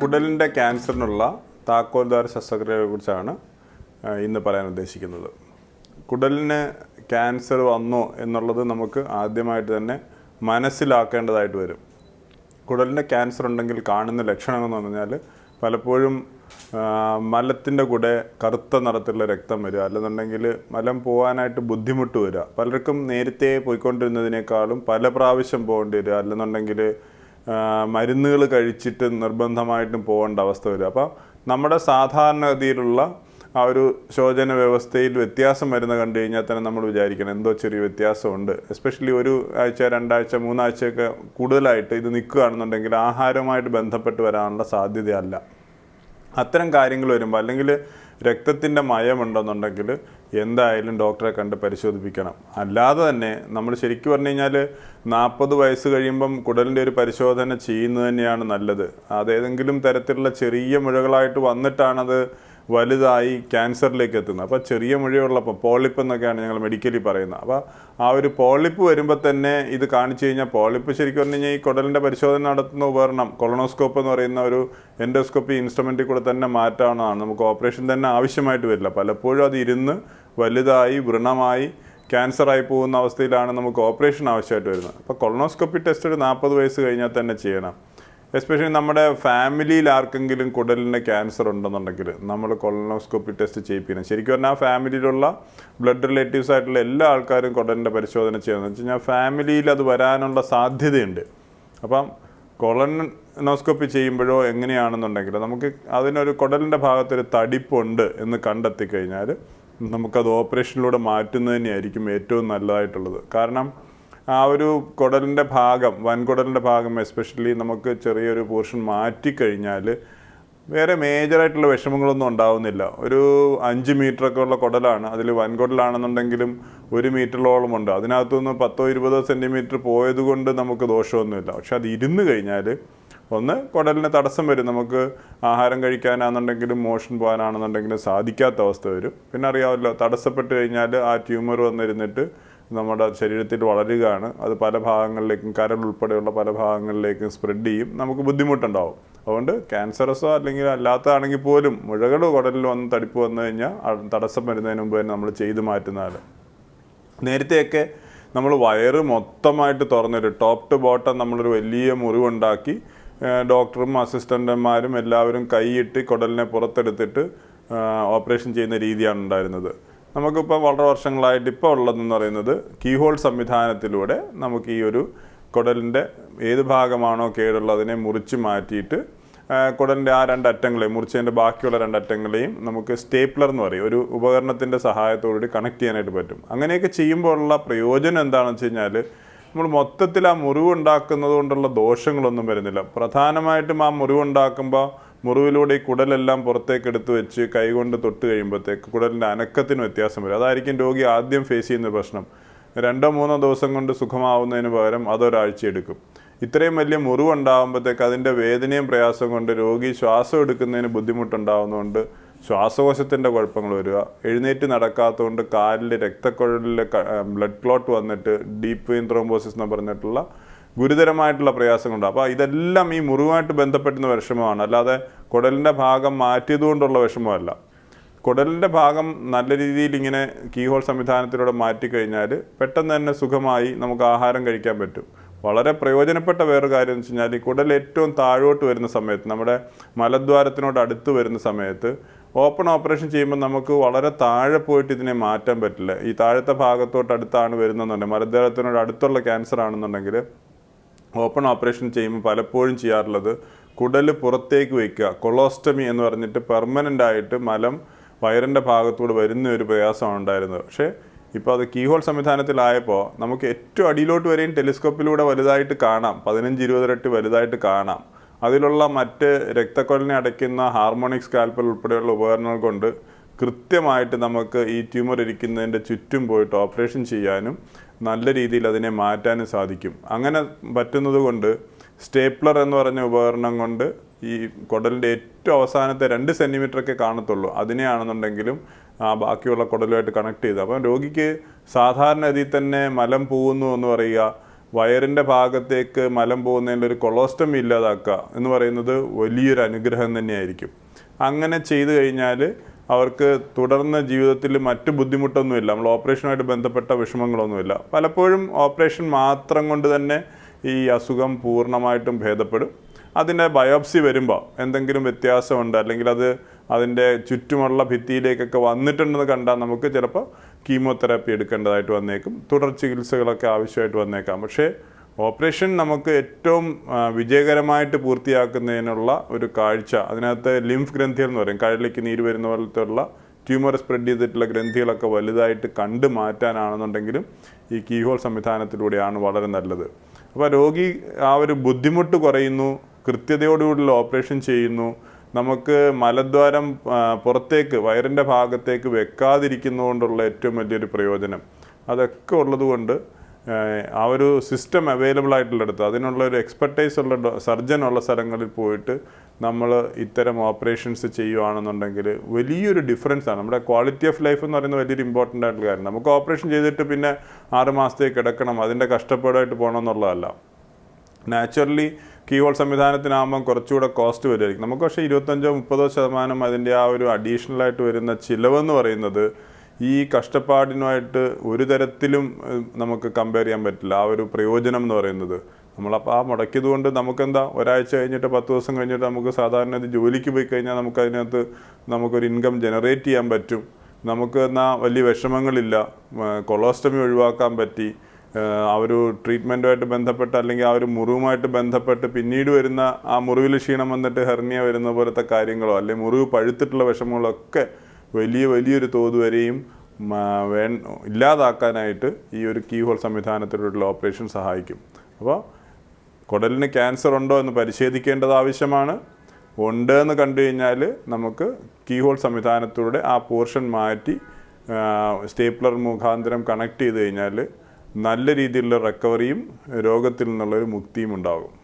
കുടലിന്റെ ക്യാൻസറിനുള്ള താക്കോൽദാര ശസ്ത്രക്രിയയെക്കുറിച്ചാണ് കുറിച്ചാണ് ഇന്ന് പറയാൻ ഉദ്ദേശിക്കുന്നത്. കുടലിന് ക്യാൻസർ വന്നോ എന്നുള്ളത് നമുക്ക് ആദ്യമായിട്ട് തന്നെ മനസ്സിലാക്കേണ്ടതായിട്ട് വരും. കുടലിന്റെ ക്യാൻസർ ഉണ്ടെങ്കിൽ കാണുന്ന ലക്ഷണം എന്ന് പറഞ്ഞാൽ പലപ്പോഴും മലത്തിന്റെ കൂടെ കറുത്ത നിറത്തിലുള്ള രക്തം വരിക അല്ലെന്നുണ്ടെങ്കിൽ മലം പോകാനായിട്ട് ബുദ്ധിമുട്ട് വരിക. പലർക്കും നേരത്തെ പോയിക്കൊണ്ടിരുന്നതിനേക്കാളും പല പ്രാവശ്യം പോകേണ്ടി വരിക അല്ലെന്നുണ്ടെങ്കിൽ മരുന്നുകൾ കഴിച്ചിട്ട് നിർബന്ധമായിട്ടും പോകേണ്ട അവസ്ഥ വരും അപ്പോൾ നമ്മുടെ സാധാരണഗതിയിലുള്ള ആ ഒരു ശോചന വ്യവസ്ഥയിൽ വ്യത്യാസം വരുന്ന കണ്ടു കഴിഞ്ഞാൽ തന്നെ നമ്മൾ വിചാരിക്കണം എന്തോ ചെറിയ വ്യത്യാസമുണ്ട്. എസ്പെഷ്യലി ഒരു ആഴ്ച രണ്ടാഴ്ച മൂന്നാഴ്ചയൊക്കെ കൂടുതലായിട്ട് ഇത് നിൽക്കുകയാണെന്നുണ്ടെങ്കിൽ ആഹാരവുമായിട്ട് ബന്ധപ്പെട്ട് വരാനുള്ള സാധ്യതയല്ല. അത്തരം കാര്യങ്ങൾ വരുമ്പോൾ അല്ലെങ്കിൽ രക്തത്തിന്റെ മയമുണ്ടെന്നുണ്ടെങ്കിൽ എന്തായാലും ഡോക്ടറെ കണ്ട് പരിശോധിപ്പിക്കണം. അല്ലാതെ തന്നെ നമ്മൾ ശരിക്കും പറഞ്ഞു കഴിഞ്ഞാൽ നാൽപ്പത് വയസ്സ് കഴിയുമ്പം കുടലിന്റെ ഒരു പരിശോധന ചെയ്യുന്നത് തന്നെയാണ് നല്ലത്. അതേതെങ്കിലും തരത്തിലുള്ള ചെറിയ മുഴകളായിട്ട് വന്നിട്ടാണത് വലുതായി ക്യാൻസറിലേക്ക് എത്തുന്നത് അപ്പോൾ ചെറിയ മുഴയുള്ളപ്പോൾ പോളിപ്പ് എന്നൊക്കെയാണ് ഞങ്ങൾ മെഡിക്കലി പറയുന്നത്. അപ്പോൾ ആ ഒരു പോളിപ്പ് വരുമ്പോൾ തന്നെ ഇത് കാണിച്ചു കഴിഞ്ഞാൽ പോളിപ്പ് ശരിക്കും പറഞ്ഞു കഴിഞ്ഞാൽ ഈ കുടലിന്റെ പരിശോധന നടത്തുന്ന ഉപകരണം കൊളോണോസ്കോപ്പ് എന്ന് പറയുന്ന ഒരു എൻഡോസ്കോപ്പി ഇൻസ്ട്രുമെന്റിൽ കൂടെ തന്നെ മാറ്റാവുന്നതാണ്. നമുക്ക് ഓപ്പറേഷൻ തന്നെ ആവശ്യമായിട്ട് വരില്ല. പലപ്പോഴും അത് ഇരുന്ന് വലുതായി വൃണമായി ക്യാൻസറായി പോകുന്ന അവസ്ഥയിലാണ് നമുക്ക് ഓപ്പറേഷൻ ആവശ്യമായിട്ട് വരുന്നത്. അപ്പോൾ കൊളോണോസ്കോപ്പി ടെസ്റ്റ് ഒരു നാൽപ്പത് വയസ്സ് കഴിഞ്ഞാൽ തന്നെ ചെയ്യണം. എസ്പെഷ്യലി നമ്മുടെ ഫാമിലിയിൽ ആർക്കെങ്കിലും കുടലിന് ക്യാൻസർ ഉണ്ടെന്നുണ്ടെങ്കിൽ നമ്മൾ കൊളനോസ്കോപ്പി ടെസ്റ്റ് ചെയ്യിപ്പിക്കണം. ശരിക്കും പറഞ്ഞാൽ ആ ഫാമിലിയിലുള്ള ബ്ലഡ് റിലേറ്റീവ്സ് ആയിട്ടുള്ള എല്ലാ ആൾക്കാരും കുടലിന്റെ പരിശോധന ചെയ്യുന്നത് വെച്ച് കഴിഞ്ഞാൽ ഫാമിലിയിൽ അത് വരാനുള്ള സാധ്യതയുണ്ട്. അപ്പം കൊളനോസ്കോപ്പി ചെയ്യുമ്പോഴോ എങ്ങനെയാണെന്നുണ്ടെങ്കിൽ നമുക്ക് അതിനൊരു കുടലിന്റെ ഭാഗത്തൊരു തടിപ്പുണ്ട് എന്ന് കണ്ടെത്തി കഴിഞ്ഞാൽ നമുക്കത് ഓപ്പറേഷനിലൂടെ മാറ്റുന്നത് തന്നെയായിരിക്കും ഏറ്റവും നല്ലതായിട്ടുള്ളത്. കാരണം ആ ഒരു കുടലിന്റെ ഭാഗം വൻകുടലിന്റെ ഭാഗം എസ്പെഷ്യലി നമുക്ക് ചെറിയൊരു പോർഷൻ മാറ്റിക്കഴിഞ്ഞാൽ വേറെ മേജറായിട്ടുള്ള വിഷമങ്ങളൊന്നും ഉണ്ടാവുന്നില്ല. ഒരു അഞ്ച് മീറ്ററൊക്കെ ഉള്ള കുടലാണ്. അതിൽ വൻകുടലാണെന്നുണ്ടെങ്കിലും ഒരു മീറ്ററോളം ഉണ്ട്. അതിനകത്തുനിന്ന് പത്തോ ഇരുപതോ സെന്റിമീറ്റർ പോയത് കൊണ്ട് നമുക്ക് ദോഷമൊന്നുമില്ല. പക്ഷെ അത് ഇരുന്ന് കഴിഞ്ഞാൽ ഒന്ന് കുടലിന് തടസ്സം വരും. നമുക്ക് ആഹാരം കഴിക്കാനാണെന്നുണ്ടെങ്കിലും മോഷൻ പോകാനാണെന്നുണ്ടെങ്കിലും സാധിക്കാത്ത അവസ്ഥ വരും. പിന്നെ അറിയാമല്ലോ തടസ്സപ്പെട്ട് കഴിഞ്ഞാൽ ആ ട്യൂമർ വന്നിരുന്നിട്ട് നമ്മുടെ ശരീരത്തിൽ വളരുകയാണ്. അത് പല ഭാഗങ്ങളിലേക്കും കരൾ ഉൾപ്പെടെയുള്ള പല ഭാഗങ്ങളിലേക്കും സ്പ്രെഡ് ചെയ്യും. നമുക്ക് ബുദ്ധിമുട്ടുണ്ടാവും. അതുകൊണ്ട് ക്യാൻസറസോ അല്ലെങ്കിൽ അല്ലാത്തതാണെങ്കിൽ പോലും മുഴകൾ കുടലിൽ വന്ന് തടിപ്പ് വന്നു കഴിഞ്ഞാൽ തടസ്സം വരുന്നതിന് മുമ്പ് തന്നെ നമ്മൾ ചെയ്ത് മാറ്റുന്നതാണ്. നേരത്തെയൊക്കെ നമ്മൾ വയറ് മൊത്തമായിട്ട് തുറന്നിട്ട് ടോപ്പ് ടു ബോട്ടം നമ്മളൊരു വലിയ മുറിവുണ്ടാക്കി ഡോക്ടറും അസിസ്റ്റന്റുമാരും എല്ലാവരും കൈയിട്ട് കുടലിനെ പുറത്തെടുത്തിട്ട് ഓപ്പറേഷൻ ചെയ്യുന്ന രീതിയാണ് ഉണ്ടായിരുന്നത്. നമുക്കിപ്പോൾ വളരെ വർഷങ്ങളായിട്ട് ഇപ്പോൾ ഉള്ളതെന്ന് പറയുന്നത് കീഹോൾ സംവിധാനത്തിലൂടെ നമുക്ക് ഈ ഒരു കുടലിന്റെ ഏത് ഭാഗമാണോ കേടുള്ളതിനെ മുറിച്ച് മാറ്റിയിട്ട് കുടലിന്റെ ആ രണ്ടറ്റങ്ങളെയും മുറിച്ചതിന്റെ ബാക്കിയുള്ള രണ്ടറ്റങ്ങളെയും നമുക്ക് സ്റ്റേപ്ലർ എന്ന് പറയും. ഒരു ഉപകരണത്തിന്റെ സഹായത്തോടുകൂടി കണക്ട് ചെയ്യാനായിട്ട് പറ്റും. അങ്ങനെയൊക്കെ ചെയ്യുമ്പോഴുള്ള പ്രയോജനം എന്താണെന്ന് വെച്ച് കഴിഞ്ഞാൽ നമ്മൾ മൊത്തത്തിൽ ആ മുറിവുണ്ടാക്കുന്നത് കൊണ്ടുള്ള ദോഷങ്ങളൊന്നും വരുന്നില്ല. പ്രധാനമായിട്ടും ആ മുറിവുണ്ടാക്കുമ്പോൾ മുറിവിലൂടെ ഈ കുടലെല്ലാം പുറത്തേക്ക് എടുത്തു വെച്ച് കൈകൊണ്ട് തൊട്ട് കഴിയുമ്പോഴത്തേക്ക് കുടലിന്റെ അനക്കത്തിന് വ്യത്യാസം വരും. അതായിരിക്കും രോഗി ആദ്യം ഫേസ് ചെയ്യുന്ന പ്രശ്നം. രണ്ടോ മൂന്നോ ദിവസം കൊണ്ട് സുഖമാവുന്നതിന് പകരം അതൊരാഴ്ച എടുക്കും. ഇത്രയും വലിയ മുറിവുണ്ടാകുമ്പോഴത്തേക്ക് അതിന്റെ വേദനയും പ്രയാസം കൊണ്ട് രോഗി ശ്വാസം എടുക്കുന്നതിന് ബുദ്ധിമുട്ടുണ്ടാകുന്നതുകൊണ്ട് ശ്വാസകോശത്തിന്റെ കുഴപ്പങ്ങൾ വരിക. എഴുന്നേറ്റ് നടക്കാത്തതുകൊണ്ട് കാലിൽ രക്തക്കുഴലിൽ ബ്ലഡ് ക്ലോട്ട് വന്നിട്ട് ഡീപ്പ് വെയിൻ ത്രോംബോസിസ് എന്ന് പറഞ്ഞിട്ടുള്ള ഗുരുതരമായിട്ടുള്ള പ്രയാസങ്ങളുണ്ട്. അപ്പോൾ ഇതെല്ലാം ഈ മുറിവുമായിട്ട് ബന്ധപ്പെട്ടുന്ന വിഷമമാണ്. അല്ലാതെ കുടലിന്റെ ഭാഗം മാറ്റിയതുകൊണ്ടുള്ള വിഷമമല്ല. കുടലിന്റെ ഭാഗം നല്ല രീതിയിൽ ഇങ്ങനെ കീഹോൾ സംവിധാനത്തിലൂടെ മാറ്റിക്കഴിഞ്ഞാൽ പെട്ടെന്ന് തന്നെ സുഖമായി നമുക്ക് ആഹാരം കഴിക്കാൻ പറ്റും. വളരെ പ്രയോജനപ്പെട്ട വേറൊരു കാര്യം എന്ന് വെച്ച് കഴിഞ്ഞാൽ ഈ കുടൽ ഏറ്റവും താഴോട്ട് വരുന്ന സമയത്ത് നമ്മുടെ മലദ്വാരത്തിനോട് അടുത്ത് വരുന്ന സമയത്ത് ഓപ്പൺ ഓപ്പറേഷൻ ചെയ്യുമ്പോൾ നമുക്ക് വളരെ താഴെ പോയിട്ട് ഇതിനെ മാറ്റാൻ പറ്റില്ല. ഈ താഴത്തെ ഭാഗത്തോട്ട് അടുത്താണ് വരുന്നതെന്നുണ്ടെങ്കിൽ മലദ്വാരത്തിനോട് അടുത്തുള്ള ക്യാൻസർ ആണെന്നുണ്ടെങ്കിൽ ഓപ്പൺ ഓപ്പറേഷൻ ചെയ്യുമ്പോൾ പലപ്പോഴും ചെയ്യാറുള്ളത് കുടൽ പുറത്തേക്ക് വയ്ക്കുക. കൊളോസ്റ്റമി എന്ന് പറഞ്ഞിട്ട് പെർമനന്റ് ആയിട്ട് മലം വയറിന്റെ ഭാഗത്തൂടെ വരുന്ന ഒരു പ്രയാസമാണ് ഉണ്ടായിരുന്നത്. പക്ഷേ ഇപ്പോൾ അത് കീഹോൾ സംവിധാനത്തിലായപ്പോൾ നമുക്ക് ഏറ്റവും അടിയിലോട്ട് വരെയും ടെലിസ്കോപ്പിലൂടെ വലുതായിട്ട് കാണാം. പതിനഞ്ച് ഇരുപതിരട്ടി വലുതായിട്ട് കാണാം. അതിലുള്ള മറ്റ് രക്തക്കൊലിനെ അടയ്ക്കുന്ന ഹാർമോണിക് സ്കാൽപ്പൽ ഉൾപ്പെടെയുള്ള ഉപകരണങ്ങൾ കൊണ്ട് കൃത്യമായിട്ട് നമുക്ക് ഈ ട്യൂമർ ഇരിക്കുന്നതിന്റെ ചുറ്റും പോയിട്ട് ഓപ്പറേഷൻ ചെയ്യാനും നല്ല രീതിയിൽ അതിനെ മാറ്റാനും സാധിക്കും. അങ്ങനെ പറ്റുന്നത് കൊണ്ട് സ്റ്റേപ്ലർ എന്ന് പറഞ്ഞ ഉപകരണം കൊണ്ട് ഈ കുടലിന്റെ ഏറ്റവും അവസാനത്തെ രണ്ട് സെന്റിമീറ്ററൊക്കെ കാണത്തുള്ളൂ. അതിനെയാണെന്നുണ്ടെങ്കിലും ആ ബാക്കിയുള്ള കുടലുമായിട്ട് കണക്ട് ചെയ്ത്. അപ്പം രോഗിക്ക് സാധാരണ രീതിയിൽ തന്നെ മലം പോകുന്നു എന്ന് പറയുക വയറിന്റെ ഭാഗത്തേക്ക് മലം പോകുന്നതിന്റെ ഒരു കൊളോസ്റ്റമി ഇല്ലാതാക്കുക എന്ന് പറയുന്നത് വലിയൊരു അനുഗ്രഹം തന്നെയായിരിക്കും. അങ്ങനെ ചെയ്തു കഴിഞ്ഞാൽ അവർക്ക് തുടർന്ന ജീവിതത്തിൽ മറ്റു ബുദ്ധിമുട്ടൊന്നുമില്ല. നമ്മൾ ഓപ്പറേഷനുമായിട്ട് ബന്ധപ്പെട്ട വിഷമങ്ങളൊന്നുമില്ല. പലപ്പോഴും ഓപ്പറേഷൻ മാത്രം കൊണ്ട് തന്നെ ഈ അസുഖം പൂർണമായിട്ടും ഭേദപ്പെടും. അതിന്റെ ബയോപ്സി വരുമ്പോൾ എന്തെങ്കിലും വ്യത്യാസമുണ്ട് അല്ലെങ്കിൽ അത് അതിന്റെ ചുറ്റുമുള്ള ഭിത്തിയിലേക്കൊക്കെ വന്നിട്ടുണ്ടെന്ന് കണ്ടാൽ നമുക്ക് ചിലപ്പോൾ കീമോതെറാപ്പി എടുക്കേണ്ടതായിട്ട് വന്നേക്കും. തുടർ ചികിത്സകളൊക്കെ ആവശ്യമായിട്ട് വന്നേക്കാം. പക്ഷേ ഓപ്പറേഷൻ നമുക്ക് ഏറ്റവും വിജയകരമായിട്ട് പൂർത്തിയാക്കുന്നതിനുള്ള ഒരു കാഴ്ച. അതിനകത്ത് ലിംഫ് ഗ്രന്ഥികൾ എന്ന് പറയും. കഴലിലേക്ക് നീര് വരുന്ന പോലത്തെയുള്ള ട്യൂമർ സ്പ്രെഡ് ചെയ്തിട്ടുള്ള ഗ്രന്ഥികളൊക്കെ വലുതായിട്ട് കണ്ട് മാറ്റാനാണെന്നുണ്ടെങ്കിലും ഈ കീഹോൾ സംവിധാനത്തിലൂടെയാണ് വളരെ നല്ലത്. അപ്പോൾ രോഗി ആ ഒരു ബുദ്ധിമുട്ട് കുറയുന്നു കൃത്യതയോടുകൂടിയുള്ള ഓപ്പറേഷൻ ചെയ്യുന്നു. നമുക്ക് മലദ്വാരം പുറത്തേക്ക് വയറിന്റെ ഭാഗത്തേക്ക് വെക്കാതിരിക്കുന്നതുകൊണ്ടുള്ള ഏറ്റവും വലിയൊരു പ്രയോജനം. അതൊക്കെ ഉള്ളതുകൊണ്ട് ആ ഒരു സിസ്റ്റം അവൈലബിൾ ആയിട്ടുള്ളിടത്ത് അതിനുള്ള ഒരു എക്സ്പെർട്ടൈസ് ഉള്ള സർജൻ ഉള്ള സ്ഥലങ്ങളിൽ പോയിട്ട് നമ്മൾ ഇത്തരം ഓപ്പറേഷൻസ് ചെയ്യുകയാണെന്നുണ്ടെങ്കിൽ വലിയൊരു ഡിഫറൻസ് ആണ്. നമ്മുടെ ക്വാളിറ്റി ഓഫ് ലൈഫ് എന്ന് പറയുന്നത് വലിയൊരു ഇമ്പോർട്ടന്റ് ആയിട്ടുള്ള കാര്യം. നമുക്ക് ഓപ്പറേഷൻ ചെയ്തിട്ട് പിന്നെ ആറ് മാസത്തേക്ക് കിടക്കണം അതിന്റെ കഷ്ടപ്പാടായിട്ട് പോകണം എന്നുള്ളതല്ല നാച്ചുറലി കീഹോൾ സംവിധാനത്തിനാകുമ്പം കുറച്ചുകൂടെ കോസ്റ്റ് വരുമായിരിക്കും. നമുക്ക് പക്ഷേ ഇരുപത്തഞ്ചോ മുപ്പതോ ശതമാനം അതിന്റെ ആ ഒരു അഡീഷണലായിട്ട് വരുന്ന ചിലവെന്ന് പറയുന്നത് ഈ കഷ്ടപ്പാടിനുമായിട്ട് ഒരു തരത്തിലും നമുക്ക് കമ്പയർ ചെയ്യാൻ പറ്റില്ല. ആ ഒരു പ്രയോജനം എന്ന് പറയുന്നത്. നമ്മളപ്പോൾ ആ മുടക്കിയത് കൊണ്ട് നമുക്കെന്താ ഒരാഴ്ച കഴിഞ്ഞിട്ട് പത്ത് ദിവസം കഴിഞ്ഞിട്ട് നമുക്ക് സാധാരണ ഇത് ജോലിക്ക് പോയി കഴിഞ്ഞാൽ നമുക്ക് അതിനകത്ത് നമുക്കൊരു ഇൻകം ജനറേറ്റ് ചെയ്യാൻ പറ്റും. നമുക്ക് എന്നാൽ വലിയ വിഷമങ്ങളില്ല. കൊളോസ്റ്റമി ഒഴിവാക്കാൻ പറ്റി. ആ ഒരു ട്രീറ്റ്മെന്റുമായിട്ട് ബന്ധപ്പെട്ട് അല്ലെങ്കിൽ ആ ഒരു മുറിവുമായിട്ട് ബന്ധപ്പെട്ട് പിന്നീട് വരുന്ന ആ മുറിവിൽ ക്ഷീണം വന്നിട്ട് ഹെർണിയ വരുന്ന പോലത്തെ കാര്യങ്ങളോ അല്ലെങ്കിൽ മുറിവ് പഴുത്തിട്ടുള്ള വിഷമങ്ങളോ ഒക്കെ വലിയ വലിയൊരു തോത് വരെയും വേ ഇല്ലാതാക്കാനായിട്ട് ഈ ഒരു കീ ഹോൾ സംവിധാനത്തിലുള്ള ഓപ്പറേഷൻ സഹായിക്കും. അപ്പോൾ കുടലിന് ക്യാൻസർ ഉണ്ടോ എന്ന് പരിശോധിക്കേണ്ടത് ആവശ്യമാണ്. ഉണ്ട് എന്ന് കണ്ടു കഴിഞ്ഞാൽ നമുക്ക് കീ ഹോൾ സംവിധാനത്തിലൂടെ ആ പോർഷൻ മാറ്റി സ്റ്റേപ്ലർ മുഖാന്തരം കണക്ട് ചെയ്ത് കഴിഞ്ഞാൽ നല്ല രീതിയിലുള്ള റിക്കവറിയും രോഗത്തിൽ നിന്നുള്ളൊരു മുക്തിയും ഉണ്ടാകും.